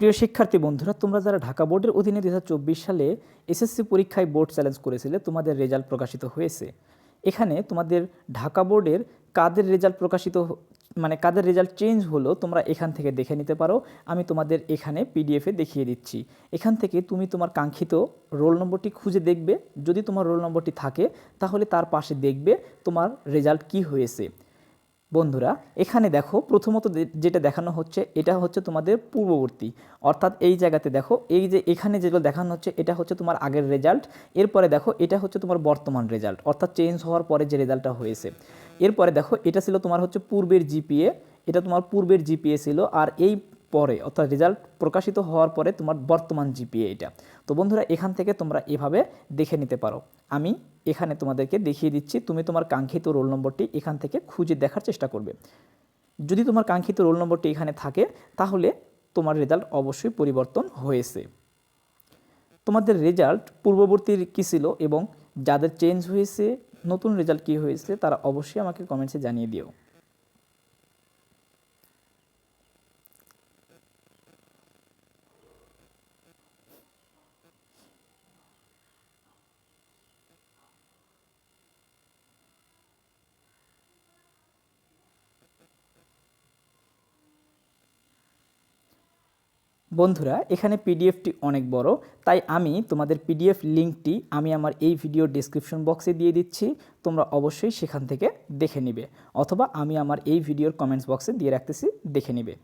প্রিয় শিক্ষার্থী বন্ধুরা, তোমরা যারা ঢাকা বোর্ডের অধীনে দু হাজার চব্বিশ সালে এসএসসি পরীক্ষায় বোর্ড চ্যালেঞ্জ করেছিলে, তোমাদের রেজাল্ট প্রকাশিত হয়েছে। এখানে তোমাদের ঢাকা বোর্ডের কাদের রেজাল্ট প্রকাশিত মানে কাদের রেজাল্ট চেঞ্জ হলো, তোমরা এখান থেকে দেখে নিতে পারো। আমি তোমাদের এখানে পিডিএফে দেখিয়ে দিচ্ছি। এখান থেকে তুমি তোমার কাঙ্ক্ষিত রোল নম্বরটি খুঁজে দেখবে। যদি তোমার রোল নম্বরটি থাকে, তাহলে তার পাশে দেখবে তোমার রেজাল্ট কি হয়েছে। বন্ধুরা, এখানে দেখো প্রথমত যেটা দেখানো হচ্ছে, এটা হচ্ছে তোমাদের পূর্ববর্তী। অর্থাৎ এই জায়গাতে দেখো, এই যে এখানে যেগুলো দেখানো হচ্ছে, এটা হচ্ছে তোমার আগের রেজাল্ট এরপরে দেখো, এটা হচ্ছে তোমার বর্তমান রেজাল্ট অর্থাৎ চেঞ্জ হওয়ার পরে যে রেজাল্টটা হয়েছে। এরপরে দেখো, এটা ছিল তোমার হচ্ছে পূর্বের জিপিএ এটা তোমার পূর্বের জিপিএ ছিল। আর এই পরে, অর্থাৎ রেজাল্ট প্রকাশিত হওয়ার পরে তোমার বর্তমান জিপিএ এটা। তো বন্ধুরা, এখান থেকে তোমরা এভাবে দেখে নিতে পারো। আমি এখানে তোমাদেরকে দেখিয়ে দিচ্ছি, তুমি তোমার কাঙ্ক্ষিত রোল নম্বরটি এখান থেকে খুঁজে দেখার চেষ্টা করবে। যদি তোমার কাঙ্ক্ষিত রোল নম্বরটি এখানে থাকে, তাহলে তোমার রেজাল্ট অবশ্যই পরিবর্তন হয়েছে। তোমাদের রেজাল্ট পূর্ববর্তীর কী ছিল এবং যাদের চেঞ্জ হয়েছে, নতুন রেজাল্ট কী হয়েছে, তারা অবশ্যই আমাকে কমেন্টসে জানিয়ে দিও। বন্ধুরা, এখানে পিডিএফটি অনেক বড়, তাই আমি তোমাদের পিডিএফ লিঙ্কটি আমি আমার এই ভিডিও ডেসক্রিপশন বক্সে দিয়ে দিচ্ছি, তোমরা অবশ্যই সেখান থেকে দেখে নিবে, অথবা আমি আমার এই ভিডিওর কমেন্টস বক্সে দিয়ে রাখতেছি, দেখে নিবে।